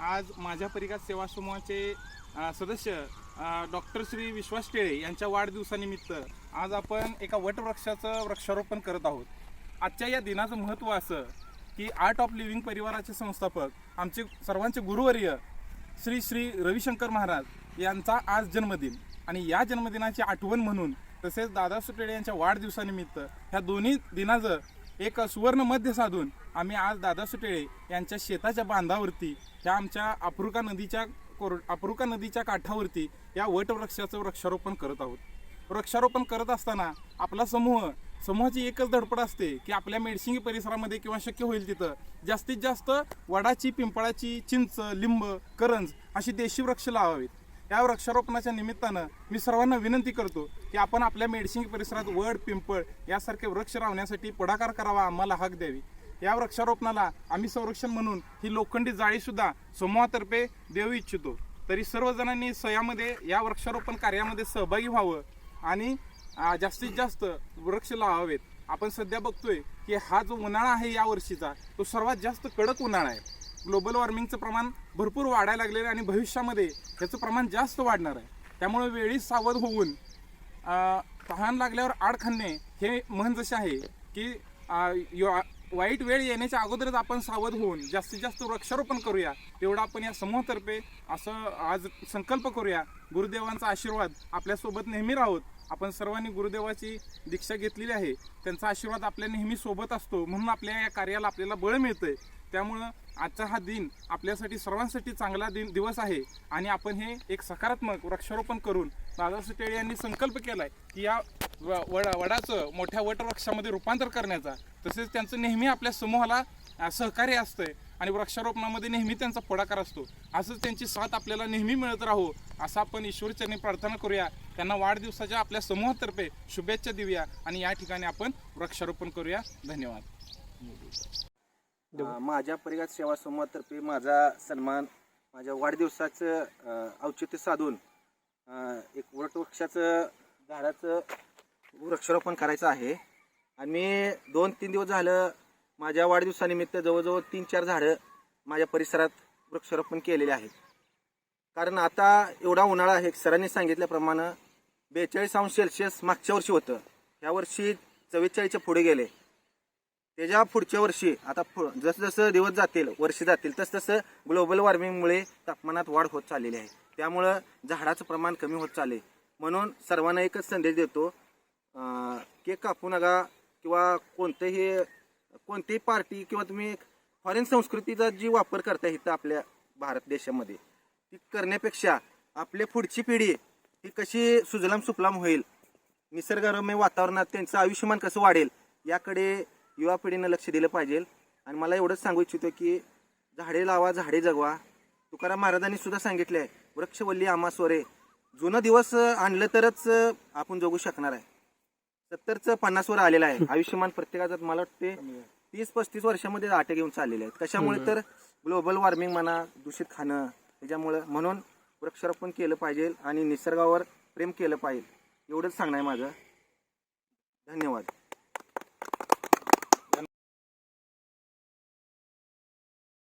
आज माझ्या परिघात सेवा समूहाचे सदस्य डॉक्टर श्री विश्वास टेळे यांच्या वाढदिवसानिमित्त आज आपण एका वटवृक्षाचं वृक्षारोपण करत आहोत. आजच्या या दिनाचं महत्त्व असं की आर्ट ऑफ लिव्हिंग परिवाराचे संस्थापक आमचे सर्वांचे गुरुवर्य श्री श्री रविशंकर महाराज यांचा आज जन्मदिन. आणि या जन्मदिनाची आठवण म्हणून तसेच दादा सुटेडे यांच्या वाढदिवसानिमित्त ह्या दोन्ही दिनाचं एक सुवर्ण मध्य साधून आम्ही आज दादा सुटेळे यांच्या शेताच्या बांधावरती ह्या आमच्या अप्रुका नदीच्या कोर अप्रुका नदीच्या काठावरती या वटवृक्षाचं वृक्षारोपण करत आहोत. वृक्षारोपण करत असताना आपला समूह समूहाची एकच धडपड असते की आपल्या मेडशिंगी परिसरामध्ये किंवा शक्य होईल तिथं जास्तीत जास्त वडाची पिंपळाची चिंच लिंब करंज अशी देशी वृक्ष लावावीत. या वृक्षारोपणाच्या निमित्तानं मी सर्वांना विनंती करतो की आपण आपल्या मेडसिंग परिसरात वड पिंपळ यासारखे वृक्ष लावण्यासाठी पुढाकार करावा आम्हाला हक द्यावी. या वृक्षारोपणाला आम्ही संरक्षण म्हणून ही लोखंडी जाळीसुद्धा समूहातर्फे देऊ इच्छितो. तरी सर्वजणांनी सयामध्ये या वृक्षारोपण कार्यामध्ये सहभागी व्हावं आणि जास्तीत जास्त वृक्ष लावावेत. आपण सध्या बघतोय की हा जो उन्हाळा आहे या वर्षीचा तो सर्वात जास्त कडक उन्हाळा आहे. ग्लोबल वॉर्मिंगचं प्रमाण भरपूर वाढायला लागलेलं आहे आणि भविष्यामध्ये त्याचं प्रमाण जास्त वाढणार आहे. त्यामुळे वेळी सावध होऊन तहान लागल्यावर आड खाणे हे म्हण जसे आहे की यो- वाईट वेळ येण्याच्या अगोदरच आपण सावध होऊन जास्तीत जास्त वृक्षारोपण करूया. तेवढं आपण या समूहातर्फे असं आज संकल्प करूया. गुरुदेवांचा आशीर्वाद आपल्यासोबत नेहमी राहोत. आपण सर्वांनी गुरुदेवाची दीक्षा घेतलेली आहे. त्यांचा आशीर्वाद आपल्या नेहमी सोबत असतो. म्हणून आपल्या या कार्याला आपल्याला बळ मिळतंय. त्यामुळं आजचा हा दिन आपल्यासाठी सर्वांसाठी चांगला दिन दिवस आहे. आणि आपण हे एक सकारात्मक वृक्षारोपण करून दादा सुटेळे यांनी संकल्प केलाय की या व- वडाचं मोठ्या वटवृक्षामध्ये रूपांतर करण्याचा. तसेच त्यांचं नेहमी आपल्या समूहाला सहकार्य असतंय आणि वृक्षारोपणामध्ये नेहमी त्यांचा पुढाकार असतो. असंच त्यांची साथ आपल्याला नेहमी मिळत राहो असं आपण ईश्वरचरणी प्रार्थना करूया. त्यांना वाढदिवसाच्या आपल्या समूहातर्फे शुभेच्छा देऊया. आणि या ठिकाणी आपण वृक्षारोपण करूया. धन्यवाद. अं, माझ्या परिघात सेवा समूहातर्फे माझा सन्मान माझ्या वाढदिवसाचं अं, औचित्य साधून अं, एक वटवृक्षाचं झाडाचं वृक्षारोपण करायचं आहे. आणि मी दोन तीन दिवस झालं माझ्या वाढदिवसानिमित्त जवळजवळ तीन चार झाडं माझ्या परिसरात वृक्षारोपण केलेले आहेत. कारण आता एवढा उन्हाळा आहे सरांनी सांगितल्याप्रमाणे बेचाळीस अंश सेल्सिअस मागच्या वर्षी होतं. यावर्षी चव्वेचाळीसच्या पुढे गेले. त्याच्या पुढच्या वर्षी आता पु- जसं जसं दिवस जातील वर्ष जातील तसतसं ग्लोबल वॉर्मिंगमुळे तापमानात वाढ होत चाललेली आहे. त्यामुळं झाडाचं प्रमाण कमी होत चालले म्हणून सर्वांना एकच संदेश देतो केक कापू नका किंवा कोणतेही कोणतीही पार्टी किंवा तुम्ही फॉरेन संस्कृतीचा जी वापर करता इथं आपल्या भारत देशामध्ये ती करण्यापेक्षा आपली पुढची पिढी ही कशी सुजलाम सुफलाम होईल निसर्गरम्य वातावरणात त्यांचं आयुष्यमान कसं वाढेल याकडे युवा पिढीनं लक्ष दिलं पाहिजे. आणि मला एवढंच सांगू इच्छितो की झाडे लावा झाडे जगवा. तुकाराम महाराजांनी सुद्धा सांगितले आहे वृक्षवल्ली आम्हा स्वरे जुनं दिवस आणलं तरच आपण जगू शकणार आहे. सत्तरचं पन्नासवर आलेलं आहे. आयुष्यमान प्रत्येकाचं मला वाटते तीस पस्तीस वर्षामध्ये आटे घेऊन चाललेले आहेत. कशामुळे तर ग्लोबल वॉर्मिंग म्हणा दूषित खाणं त्याच्यामुळं म्हणून वृक्षारोपण केलं पाहिजे आणि निसर्गावर प्रेम केलं पाहिजे. एवढंच सांगणं आहे माझं. धन्यवाद.